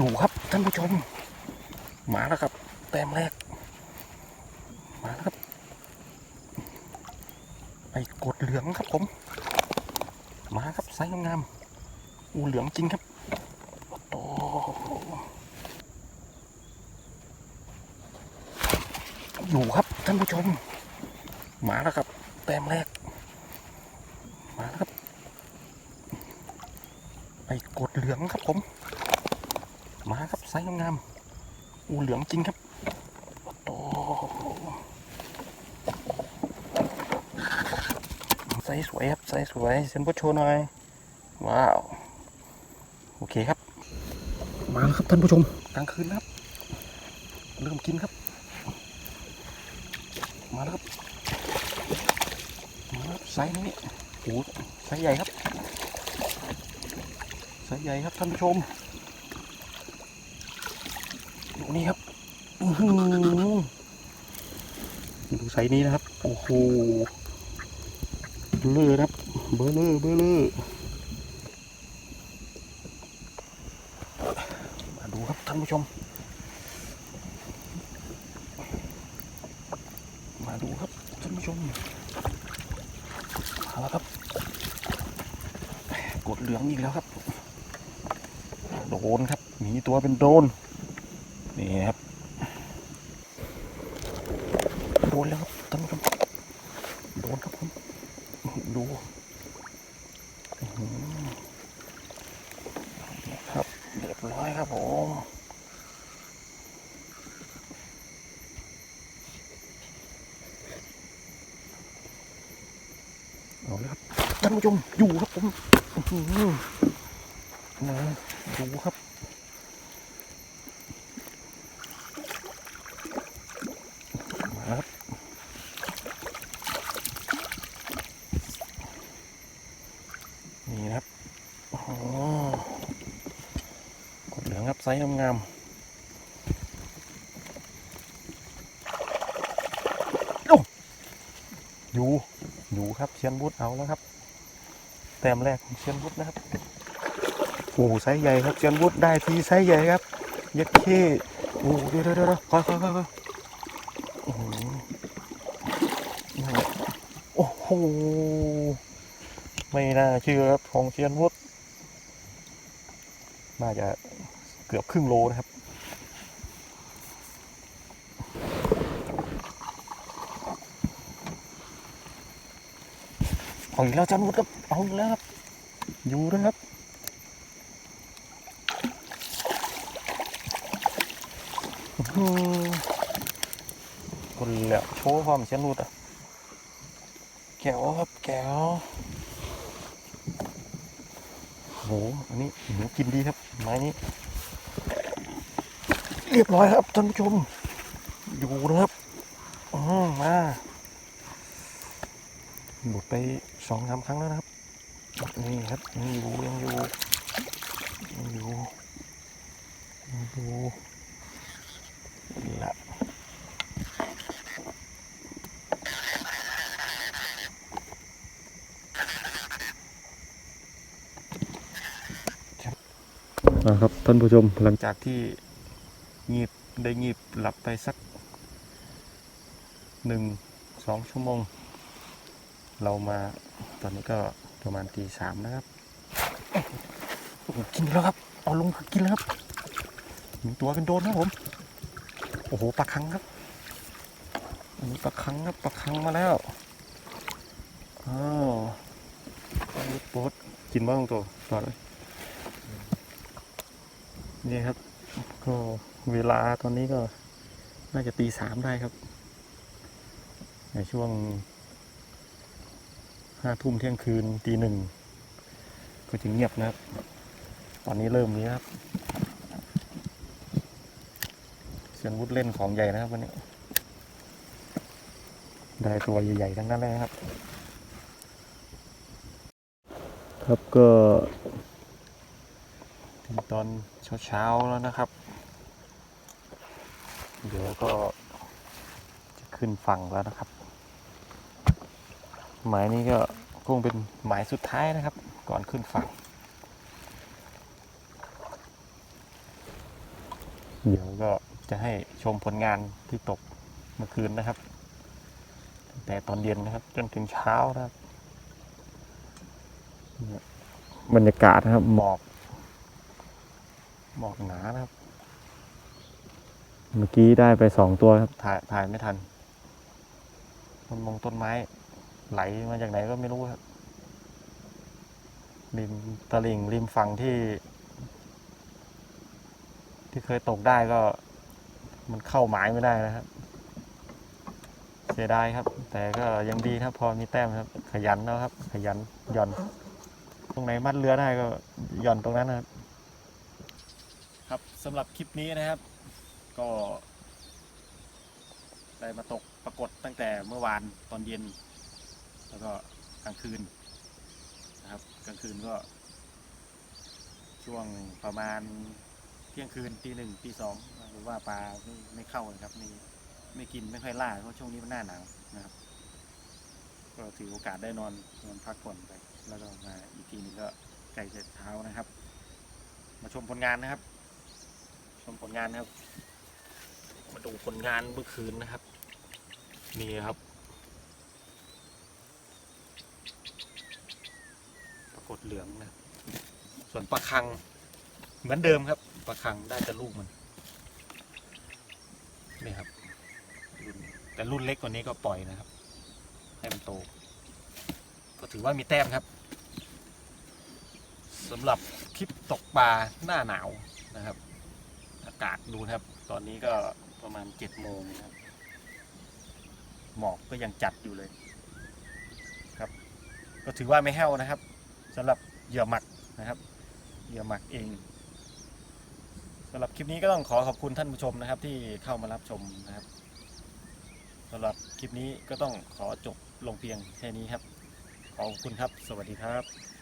อยู่ครับท่านผู้ชม มาแล้วครับ แต้มแรก มาแล้วครับไอ้กดเหลืองครับผม มาครับไซส์งามอูเหลืองจริงครับโอ้อยู่ครับท่านผู้ชม มาแล้วครับ แต้มแรก มาแล้วครับไอ้กดเหลืองครับผม มาครับไซส์งามๆอูเหลืองจริงครับโอ้ไซส์สวยครับไซส์สวยเซนโพโชว์หน่อย ว้าว โอเคครับ มาแล้วครับท่านผู้ชมกลางคืนแล้วครับ เริ่มกินครับ มาแล้วครับ มาแล้วครับไซส์นี้โอ้โหไซส์ใหญ่ครับไซส์ใหญ่ครับท่านผู้ชมดู นี่ครับดูไซนี้นะครับ โอ้โหเบลอครับ เบลอเบลอมาดูครับท่านผู้ชม มาดูครับท่านผู้ชม มาแล้วครับ กดเหลืองอีกแล้วครับ โดนครับ มีตัวเป็นโดน นี่ครับโดนแล้วครับท่านผู้ชมโดนครับผมดูครับเรียบร้อยครับผมเอาเลยครับท่านผู้ชมอยู่ครับผมนะดูครับ มาครับ นี่นะครับอ้โหกดเหลืองครับไซส์งามๆโอ้อยู่อยู่ครับเชียนบุตเอาแล้วครับ แต้มแรกของเชียนบุตนะครับโอ้ไซส์ใหญ่ครับเชียนบุตได้ทีไซส์ใหญ่ครับเย็ดเข้โอ้เดี๋ยวเดี๋ยวเดี๋ยวคอยคอยคอยโอ้โห ไม่น่าเชื่อครับของเชียนวุฒน่าจะเกือบครึ่งโลนะครับ เอาอีกแล้วจันวุฒครับ เอาอีกแล้วครับ อยู่นะครับโหือคนแล้วโชว์ความเชียนรูดอะแก้วครับแก้ว โหอันนี้หนูกินดีครับ ไม้นี้ เรียบร้อยครับท่านผู้ชม อยู่นะครับอืมมาหลุดไปสองสามครั้งแล้วนะครับ นี่ครับยังอยู่ยังอยู่ยังอยู่ยังอยู่ละ นะครับท่านผู้ชมหลังจากที่งีบได้งีบหลับไปสักหนึ่งสองชั่วโมง เรามาตอนนี้ก็ประมาณตีสามนะครับกินแล้วครับ เอาลงกินแล้วครับมีตัวเป็นโดนครับผม โอ้โหปลาคังครับอันนี้ปลาคังครับปลาคังมาแล้วอ้าวปุ๊บปุ๊บกินบ้างตัวต่อเลย นี่ครับ ก็เวลาตอนนี้ก็น่าจะตีสามได้ครับ ในช่วงห้าทุ่มเที่ยงคืนตีหนึ่งก็จะเงียบนะครับ ตอนนี้เริ่มนี้ครับเซียนวุฒเล่นของใหญ่นะครับวันนี้ ได้ตัวใหญ่ๆทั้งนั้นเลยครับ ครับก็ ถึงตอนเช้าๆแล้วนะครับ เดี๋ยวก็จะขึ้นฝั่งแล้วนะครับ หมายนี้ก็คงเป็นหมายสุดท้ายนะครับ ก่อนขึ้นฝั่ง เดี๋ยวก็จะให้ชมผลงานที่ตกเมื่อคืนนะครับตั้งแต่ตอนเย็นนะครับ จนถึงเช้านะครับบรรยากาศนะครับหมอก หมอกหนานะครับ เมื่อกี้ได้ไปสองตัวครับ ถ่ายถ่ายไม่ทันต้นมงต้นไม้ ไหลมาจากไหนก็ไม่รู้ครับริมตลิ่งริมฝั่งที่ ที่เคยตกได้ก็ มันเข้าหมายไม่ได้นะครับ เสียดายครับ แต่ก็ยังดีครับ พอมีแต้มครับ ขยันแล้วครับ ขยันหย่อน ตรงไหนมัดเรือได้ก็หย่อนตรงนั้นนะครับครับ สำหรับคลิปนี้นะครับ ก็ ได้มาตกปรากฏตั้งแต่เมื่อวานตอนเย็น แล้วก็กลางคืนนะครับกลางคืนก็ ช่วงประมาณเที่ยงคืนตีหนึ่งตีสองหรือว่าปลาไม่ไม่เข้านะครับไม่ไม่กินไม่ค่อยล่าเพราะช่วงนี้มันหน้าหนาวนะครับ ก็ถือโอกาสได้นอนนอนพักผ่อนไป แล้วก็มาอีกทีนึงก็ใกล้จะเช้านะครับ มาชมผลงานนะครับ ชมผลงานนะครับ มาดูผลงานเมื่อคืนนะครับ นี่ครับ ปรากฏเหลืองนะ ส่วนปลาคัง เหมือนเดิมครับปลาคังได้แต่ลูกมัน นี่ครับ แต่รุ่นเล็กกว่านี้ก็ปล่อยนะครับ ให้มันโต ก็ถือว่ามีแต้มครับสำหรับคลิปตกปลาหน้าหนาวนะครับ กาศดูครับ ตอนนี้ก็ประมาณเจ็ดโมงนะครับ หมอกก็ยังจัดอยู่เลยครับ ก็ถือว่าไม่แห้วนะครับสำหรับเหยื่อหมักนะครับเหยื่อหมักเองสำหรับคลิปนี้ก็ต้องขอขอบคุณท่านผู้ชมนะครับ ที่เข้ามารับชมนะครับสำหรับคลิปนี้ก็ต้องขอจบลงเพียงแค่นี้ครับ ขอบคุณครับ สวัสดีครับ